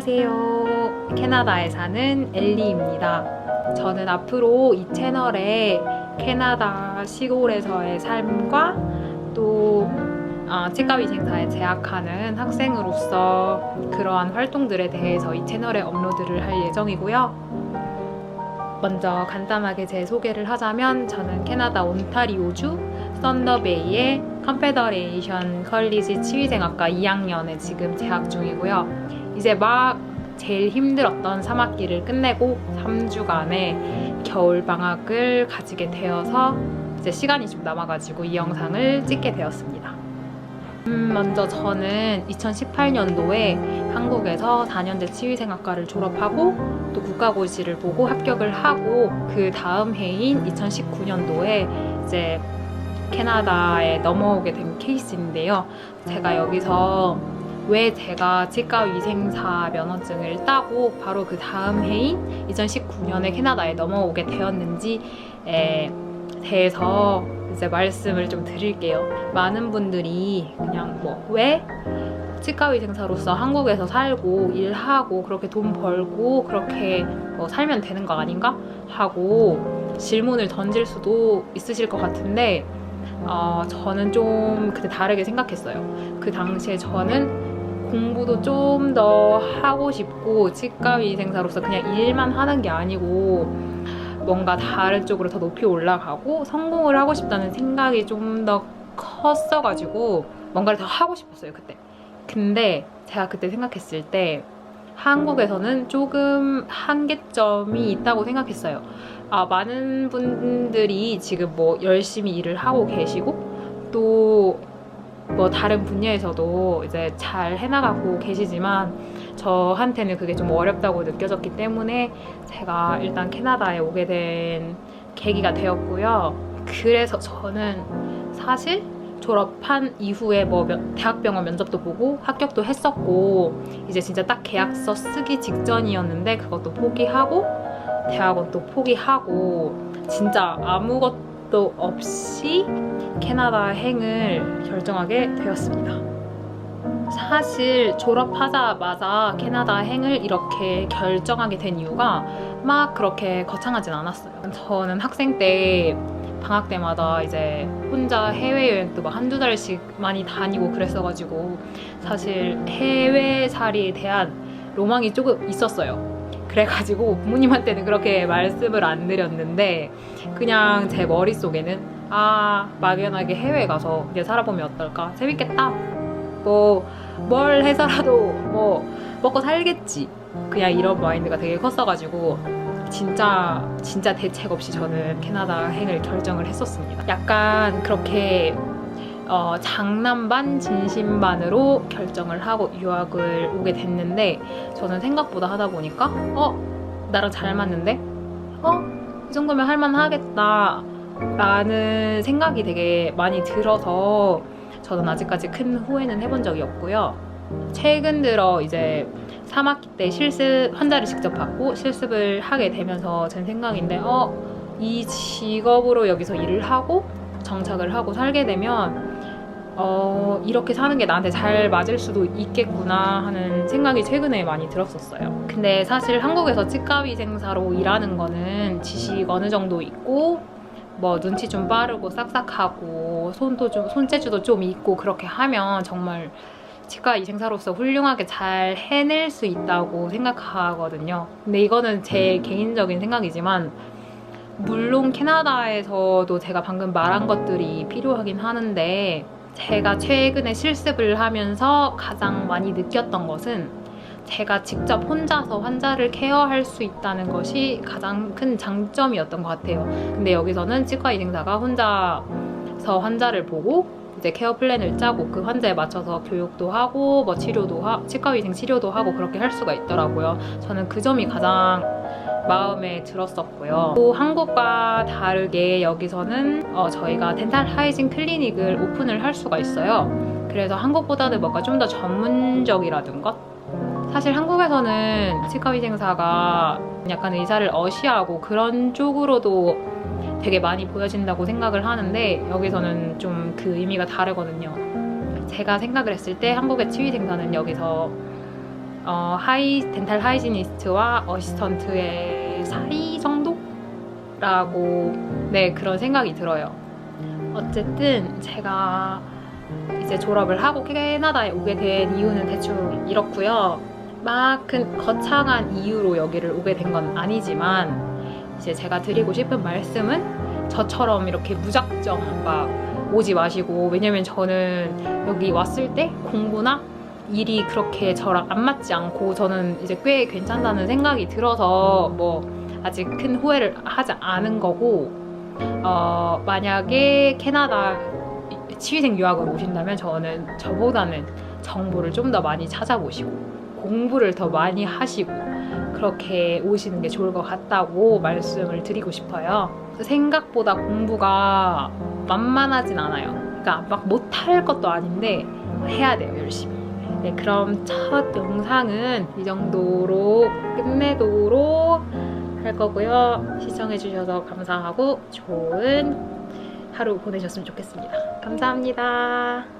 안녕하세요. 캐나다에 사는 엘리입니다. 저는 앞으로 이 채널에 캐나다 시골에서의 삶과 또 아, 치과위생사에 재학하는 학생으로서 그러한 활동들에 대해서 이 채널에 업로드를 할 예정이고요. 먼저 간단하게 제 소개를 하자면 저는 캐나다 온타리오주 썬더베이의 컨페더레이션 컬리지 치위생학과 2학년에 지금 재학 중이고요. 이제 막 제일 힘들었던 3학기를 끝내고 3주간의 겨울 방학을 가지게 되어서 이제 시간이 좀 남아가지고 이 영상을 찍게 되었습니다. 음, 먼저 저는 2018년도에 한국에서 4년제 치위생학과를 졸업하고 또 국가고시를 보고 합격을 하고 그 다음 해인 2019년도에 이제 캐나다에 넘어오게 된 케이스인데요. 제가 여기서 왜 제가 치과위생사 면허증을 따고 바로 그 다음 해인 2019년에 캐나다에 넘어오게 되었는지에 대해서 이제 말씀을 좀 드릴게요. 많은 분들이 그냥 뭐 왜 치과위생사로서 한국에서 살고 일하고 그렇게 돈 벌고 그렇게 뭐 살면 되는 거 아닌가 하고 질문을 던질 수도 있으실 것 같은데 어, 저는 좀 그때 다르게 생각했어요. 그 당시에 저는 공부도 좀 더 하고 싶고 치과위생사로서 그냥 일만 하는 게 아니고 뭔가 다른 쪽으로 더 높이 올라가고 성공을 하고 싶다는 생각이 좀 더 컸어가지고 뭔가를 더 하고 싶었어요 그때. 근데 제가 그때 생각했을 때 한국에서는 조금 한계점이 있다고 생각했어요. 아, 많은 분들이 지금 뭐 열심히 일을 하고 계시고 또 뭐 다른 분야에서도 이제 잘 해나가고 계시지만 저한테는 그게 좀 어렵다고 느껴졌기 때문에 제가 일단 캐나다에 오게 된 계기가 되었고요. 그래서 저는 사실 졸업한 이후에 뭐 면- 대학병원 면접도 보고 합격도 했었고 이제 진짜 딱 계약서 쓰기 직전이었는데 그것도 포기하고 대학원도 포기하고 진짜 아무것도 없이 캐나다 행을 결정하게 되었습니다. 사실 졸업하자마자 캐나다 행을 이렇게 결정하게 된 이유가 막 그렇게 거창하진 않았어요. 저는 학생 때 방학 때마다 이제 혼자 해외여행도 막 한두 달씩 많이 다니고 그랬어가지고 사실 해외살이에 대한 로망이 조금 있었어요. 그래가지고 부모님한테는 그렇게 말씀을 안 드렸는데 그냥 제 머릿속에는 아 막연하게 해외 가서 이제 살아보면 어떨까? 재밌겠다. 뭐 뭘 해서라도 뭐 먹고 살겠지. 그냥 이런 마인드가 되게 컸어가지고 진짜 진짜 대책 없이 저는 캐나다 행을 결정을 했었습니다. 약간 그렇게 어, 장난 반 진심 반으로 결정을 하고 유학을 오게 됐는데 저는 생각보다 하다 보니까 어 나랑 잘 맞는데 어이 정도면 할만하겠다 라는 생각이 되게 많이 들어서 저는 아직까지 큰 후회는 해본 적이 없고요. 최근 들어 이제 3학기 때 실습 환자를 직접 받고 실습을 하게 되면서 든 생각인데 어 이 직업으로 여기서 일을 하고 정착을 하고 살게 되면 어 이렇게 사는 게 나한테 잘 맞을 수도 있겠구나 하는 생각이 최근에 많이 들었었어요. 근데 사실 한국에서 치과위생사로 일하는 거는 지식 어느 정도 있고 뭐 눈치 좀 빠르고 싹싹하고 손도 좀 손재주도 좀 있고 그렇게 하면 정말 치과 위생사로서 훌륭하게 잘 해낼 수 있다고 생각하거든요. 근데 이거는 제 개인적인 생각이지만 물론 캐나다에서도 제가 방금 말한 것들이 필요하긴 하는데 제가 최근에 실습을 하면서 가장 많이 느꼈던 것은 제가 직접 혼자서 환자를 케어할 수 있다는 것이 가장 큰 장점이었던 것 같아요. 근데 여기서는 치과 의생사가 혼자서 환자를 보고 이제 케어 플랜을 짜고 그 환자에 맞춰서 교육도 하고 뭐 치료도 하 치과 위생 치료도 하고 그렇게 할 수가 있더라고요. 저는 그 점이 가장 마음에 들었었고요. 또 한국과 다르게 여기서는 어, 저희가 덴탈 하이진 클리닉을 오픈을 할 수가 있어요. 그래서 한국보다는 뭔가 좀 더 전문적이라든 것 사실 한국에서는 치과위생사가 약간 의사를 어시하고 그런 쪽으로도 되게 많이 보여진다고 생각을 하는데 여기서는 좀 그 의미가 다르거든요. 제가 생각을 했을 때 한국의 치위생사는 여기서 어, 하이 덴탈 하이지니스트와 어시스턴트의 사이 정도라고 네 그런 생각이 들어요. 어쨌든 제가 이제 졸업을 하고 캐나다에 오게 된 이유는 대충 이렇고요. 막 큰 거창한 이유로 여기를 오게 된 건 아니지만 이제 제가 드리고 싶은 말씀은 저처럼 이렇게 무작정 막 오지 마시고 왜냐면 저는 여기 왔을 때 공부나 일이 그렇게 저랑 안 맞지 않고 저는 이제 꽤 괜찮다는 생각이 들어서 뭐 아직 큰 후회를 하지 않은 거고 어 만약에 캐나다 치위생 유학을 오신다면 저는 저보다는 정보를 좀 더 많이 찾아보시고 공부를 더 많이 하시고 그렇게 오시는 게 좋을 것 같다고 말씀을 드리고 싶어요. 생각보다 공부가 만만하진 않아요. 그러니까 막 못할 것도 아닌데 해야 돼요, 열심히. 네, 그럼 첫 영상은 이 정도로 끝내도록 할 거고요. 시청해주셔서 감사하고 좋은 하루 보내셨으면 좋겠습니다. 감사합니다.